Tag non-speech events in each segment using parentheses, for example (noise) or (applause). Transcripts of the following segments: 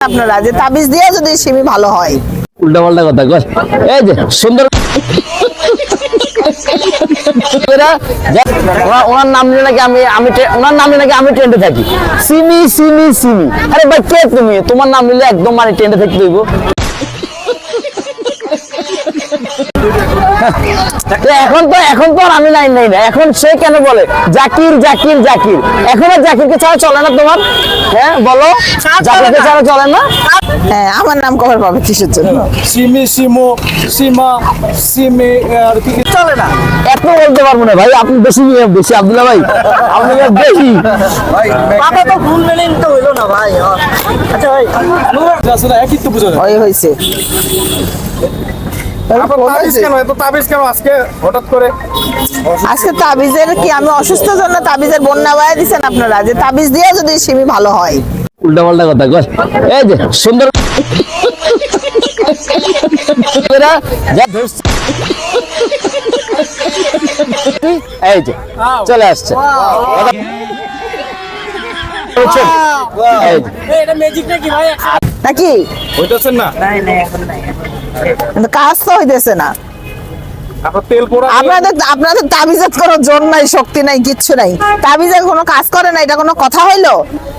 আপনারা যে তাবিজ দিয়ে যদি সিমি ভালো হয়। উল্টা পাল্টা কথা কয় এই যে, সুন্দর ওনার- নাম নাকি আমি আমি ওনার নাম নাকি আমি ট্রেন্ডে থাকি। সিমি সিমি সিমি। আরে তোমার নাম নিলে একদম মানে ট্রেন্ডে থাকতে হইব এখন তো এখন তো আর আমি নাই নাই না এখন সে কেন বলে? জাকির জাকির জাকির। এখন আর জাকিরকে ছাড়া চলে না তোমার? হ্যাঁ বলো। জাকিরকে ছাড়া চলে না? হ্যাঁ আমার নাম কবার পাবে কিসের জন্য? সিমি সিমো সীমা সিমে আর কি চলে না। এত বলতে পারব না ভাই আপনি বেশি বেশি আব্দুল্লাহ ভাই। আপনি বেশি। কথা তো ভুল মেনে নিতে হইল না ভাই। আচ্ছা ভাই আসলে একই তো বুঝো ওই হয়েছে আজকে হঠাৎ করে? আজকে তাবিজের কি আমি অসুস্থ জন্য তাবিজের বন্যা দিচ্ছেন আপনারা যে তাবিজ দিয়ে যদি সিমি ভালো হয়। উল্টা পাল্টা কথা কয় এই যে সুন্দর এরা যা ধরছে। এই যে চলে আসছে। বুঝছেন? এই যে। এটা ম্যাজিক নাকি ভাই? নাকি? না? কিন্তু কাজ তো হইতেছে না। আপনার তেল পোড়া আপনাদের আপনাদের তাবিজের কোনো জোর নাই শক্তি নাই কিচ্ছু নাই। তাবিজের কোনো কাজ করে না এটা কোনো কথা হইল?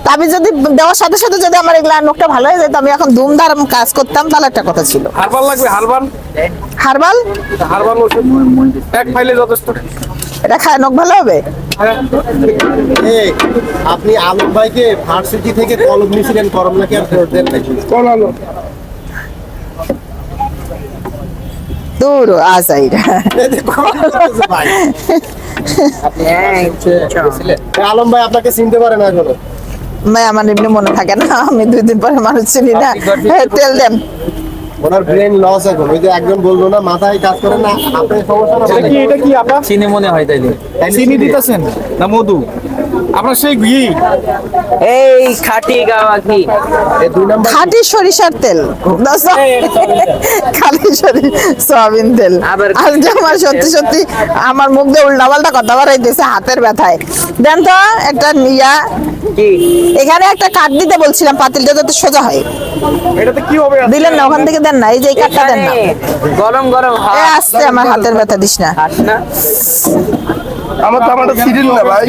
তাবিজ যদি দেওয়ার সাথে সাথে যদি আমার এগুলা নোকটা ভালো হয়ে যেত আমি এখন ধুমধারাম কাজ করতাম তাহলে একটা কথা ছিল। হারবাল লাগবে হারবাল? হারবাল? হারবাল ওষুধ। এক ফাইলে যথেষ্ট। এটা খায় নখ ভালো হবে? আপনি আলম ভাইকে ভার্সিটি থেকে কলম নিয়েছিলেন করম নাকি আর দেন নাকি দূর আসাই ভাই। এই আলম ভাই আপনাকে চিনতে পারে না এখনও। ভাই আমার এমনি মনে থাকে না আমি দুই দিন পরে মানুষ চিনি না। তেল দেন ওনার ব্রেন লস এখন। ওই যে একজন বলল না মাথায় কাজ করে না আপনার সমস্যা না? এটা কি এটা কি আপনার? চিনি মনে হয় তাইলে। চিনি দিতেছেন? না মধু। আপনার সেই ঘি? এই খাটি গাওয়া কি এই দুই নাম্বার খাঁটি সরিষার তেল। সরি। সয়াবিন তেল। আজকে আমার সত্যি সত্যি আমার মুখ দিয়ে উল্টা পাল্টা কথা বাড়াইতেছে হাতের ব্যথায়। দেন তো একটা নিয়া এখানে একটা কাঠ দিতে বলছিলাম পাতিলটা যাতে সোজা হয়। এটাতে কি হবে? দিলেন না ওখান থেকে দেন না এই যে এই কাঠটা দেন না। গরম গরম হাত আসছে আমার হাতের ব্যথা দিস না। আমার তো আমারটা সিরিল না ভাই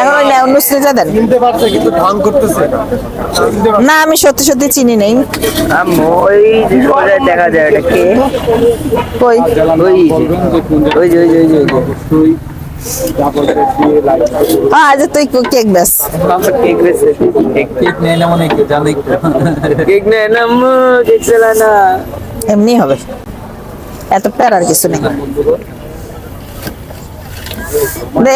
এখন ওই নেও নুসরিটা দেন। চিনতে পারছে কিন্তু ঢং করতেছে না। আমি সত্যি সত্যি চিনি নেই। আম্মু ওই যে দেখা যায় এটা কে? কই? ওই ওই ওই ওই ওই হ্যাঁ আজ তুই কেক ব্যাস কেক কেক নেই না মনে কেক নেই না কেক চলা না। এমনি হবে। এত প্যারার কিছু নেই।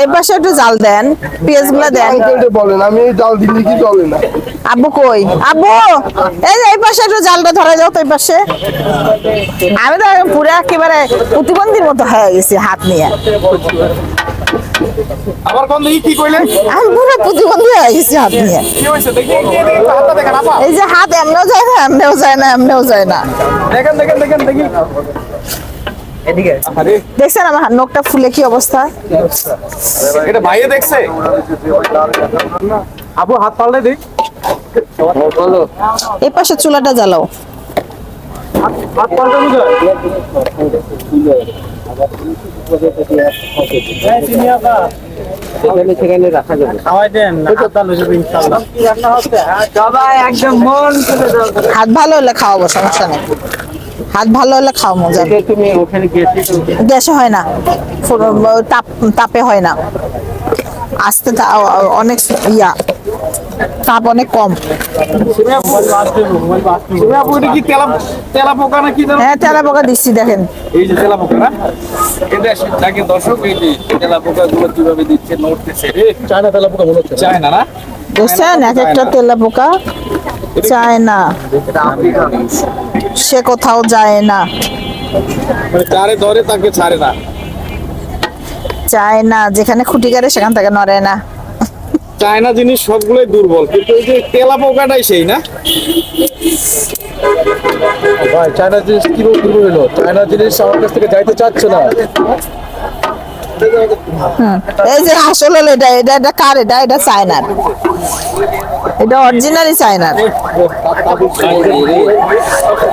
এই পাশে একটু জাল দেন পেঁয়াজগুলা দেন বলেন আমি জাল দিলে কি চলে না? আব্বু কই? আব্বু এই এই পাশে একটু জালটা ধরা যাও তো এই পাশে। আমি তো পুরো একেবারে প্রতিবন্ধীর মতো হয়ে গেছি হাত নিয়ে। আবার কোন কি কইলেন? আমি পুরো প্রতিবন্ধী হয়ে গেছি হাত নিয়ে। কি হইছে দেখি দেখি, দেখি, হাতটা দেখেন আপা। এই যে হাত এমনেও যায় না এমনেও যায় না এমনেও যায় না। দেখেন দেখেন দেখেন দেখি। দেখছেন আমার নখটা ফুলে কি অবস্থা? এটা ভাইয়ে দেখছে? আপু হাত পাল্টে দেই। এই পাশে চুলাটা জ্বালাও। পাল্টানো যায় সেখানে রাখা যাবে মন হাত ভালো হলে খাওয়াবো সমস্যা নেই। হাত ভালো হলে খাওয়া মজা। তুমি গ্যাসে হয় না। তাপ তাপে হয় না। আস্তে তা- অনেক ইয়া। তাপ অনেক কম। হ্যাঁ তেলা পোকা দিচ্ছি দেখেন। এই যে তেলা পোকা না? এটা দেখেন দর্শক এই যে তেলা পোকা গুলো কীভাবে দিচ্ছে নড়তেছে চায়না তেলা পোকা মনে হচ্ছে চায় না? এক একটা তেলা পোকা চায় না সে কোথাও যায় না। মানে ধরে তাকে ছাড়ে না। চায় না যেখানে খুঁটি কাটে সেখান থেকে নড়ে না। চায়না জিনিস সবগুলোই দুর্বল কিন্তু এই যে তেলা পোকাটাই সেই না? ভাই চায়না জিনিস কি বলব হলো? চায়না জিনিস আমার কাছ থেকে যাইতে চাচ্ছে না? এই যে আসলে এটা এটা এটা কার? এটা এটা চায়নার। এটা অরিজিনালি চায়নার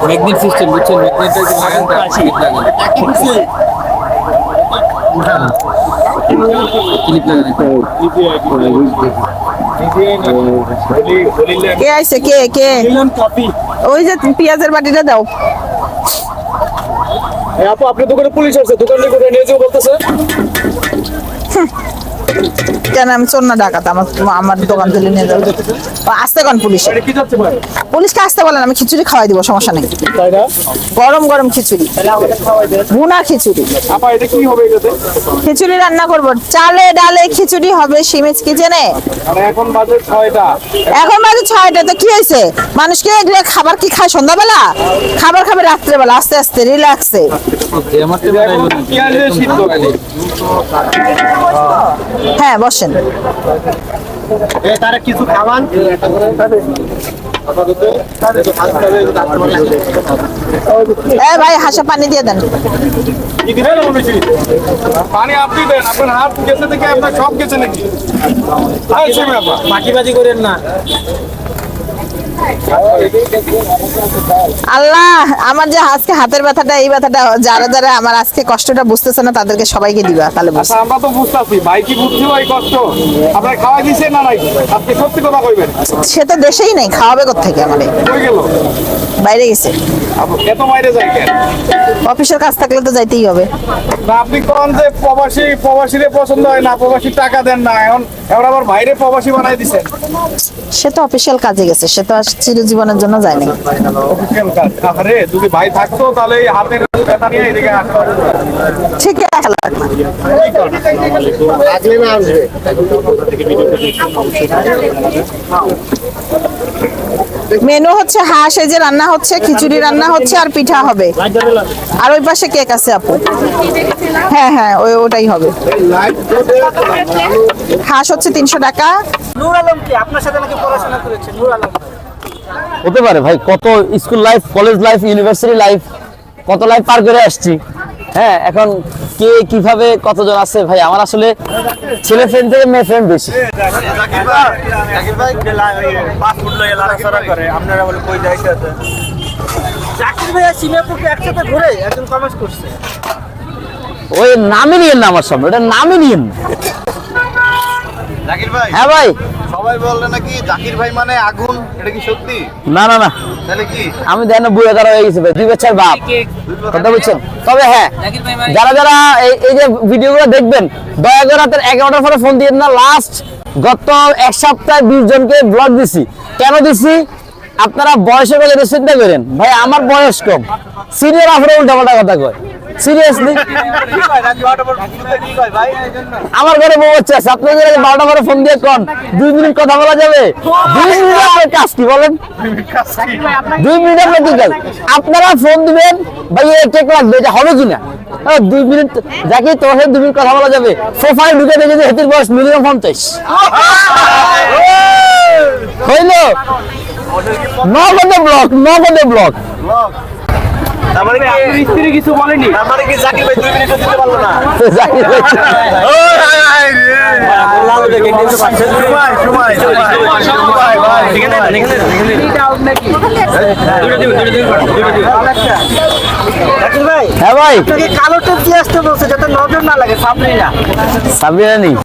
ম্যাগনেট সিস্টেম বুঝছেন? ম্যাগনেটটা কি লাগান তো ক্লিপ ক্লিপ লাগান। কে আইছে? কে? কে? ওই যে পেঁয়াজের বাটিটা দাও। আপু আপনার দোকানে পুলিশ আছে দোকানে করে নিয়ে যাও বলতেছে? কেন আমি চোর না ডাকাত আমার আমার দোকান থেকে নিয়ে যাব। আসতে কোন পুলিশে? কি যাচ্ছে ভাই পুলিশকে আসতে বলেন আমি খিচুড়ি খাওয়াই দিব সমস্যা নেই। গরম গরম খিচুড়ি। ভুনা খিচুড়ি। আপা এটা কি হবে এটাতে? খিচুড়ি রান্না করব। চালে ডালে খিচুড়ি হবে সিমেজ কিচেনে এখন বাজে ছয়টা। এখন বাজে ছয়টা তো কি হয়েছে? মানুষকে এগুলো খাবার কি খায় সন্ধ্যাবেলা? খাবার খাবে রাত্রেবেলা আস্তে আস্তে রিল্যাক্সে হয় বসেন। এ, তারা কিছু খাওয়ান? এ ভাই হাসা পানি দিয়ে দেন। পানি আপনি দেন আপনার হাত গেছে থেকে আপনার সব গেছে নাকি? এই বাজি করেন না। আল্লাহ আমার যে আজকে হাতের ব্যথাটা এই ব্যথাটা যারা যারা আমার আজকে কষ্টটা বুঝতেছে না তাদেরকে সবাইকে দিবা তাহলে আচ্ছা আমরা তো বুঝতেছি ভাই কি বুঝছি ভাই কষ্ট? আপনার খাওয়াই দিছে না নাই? আজকে সত্যি কথা কইবেন? সে তো দেশেই নেই খাওয়াবে থেকে আমারে কই গেল? বাইরে গেছে। এত বাইরে যায় কেন? অফিসের কাজ থাকলে তো যাইতেই হবে। না আপনি কোন যে প্রবাসী প্রবাসীরে পছন্দ হয় না প্রবাসী টাকা দেন না এখন এখন আবার বাইরে প্রবাসী বানাই দিছেন। সে তো অফিসিয়াল কাজে গেছে সে তো আর চিরজীবনের জন্য যায়নি। অফিসিয়াল কাজ। আরে যদি ভাই থাকতো তাহলে এই হাতের ব্যথা নিয়ে এদিকে আসতো ঠিক আছে আসলে না আসবে। মেনু হচ্ছে হাঁস এই যে রান্না হচ্ছে খিচুড়ি রান্না হচ্ছে আর পিঠা হবে। আর ওই পাশে কেক আছে আপু। হ্যাঁ হ্যাঁ ওই ওটাই হবে। হাঁস হচ্ছে তিনশো টাকা। নূর আলম কি? আপনার সাথে নাকি পড়াশোনা করেছে নূর আলম হতে পারে ভাই কত school life college life university life কত লাইফ পার করে আসছি। হ্যাঁ এখন কে কীভাবে কতজন আছে ভাই? আমার আসলে ছেলে ফ্রেন্ড থেকে মেয়ে ফ্রেন্ড বেশি। ওই নামই নিয়েন না আমার সামনে ওটা নামই নিয়েন। হ্যাঁ ভাই সবাই বলে নাকি জাকির ভাই মানে আগুন? এটা কি সত্যি? না না না। তাহলে কি? আমি দেন বুয়ে করা হয়ে গেছে ভাই। দুই বছর বাপ। কথা বলছেন তবে হ্যাঁ যারা যারা এই এই যে ভিডিওগুলো দেখবেন দয়া করে রাতের এগারোটার পরে ফোন দিয়ে না। লাস্ট গত এক সপ্তাহে বিশ জনকে ব্লগ দিছি। কেন দিছি? আপনারা বয়সের কথা চিন্তা করেন। ভাই আমার বয়স কম। সিনিয়র আফরে উল্টা পাল্টা কথা কয়। সিরিয়াসলি আমার ঘরে বউ বাচ্চা আছে আপনাদের বারোটা করে ফোন দিয়ে কন। দুই মিনিট কথা বলা যাবে? দুই মিনিট আপনার কাজ কি বলেন? দুই মিনিটের মধ্যে কাজ? আপনারা ফোন দিবেন ভাই এ টেক লাগবে এটা হবে কিনা? আহ, দুই মিনিট যাকে তোমার সাথে দুই মিনিট কথা বলা যাবে। প্রোফাইল ঢুকে দেখে যে হেতির বয়স মিনিমাম পঞ্চাশ। (laughs) হইল? নগদে ব্লক নগদে ব্লক। কিছু বলেনি কি জাকির ভাই দুই মিনিট দিতে পারল না? জাকির ভাই জাকির ভাই হ্যাঁ ভাই। আপনাকে কালো টেপ দিয়ে আসতে বলছে যাতে নজর না লাগে সামনে না। সাবিরা নেই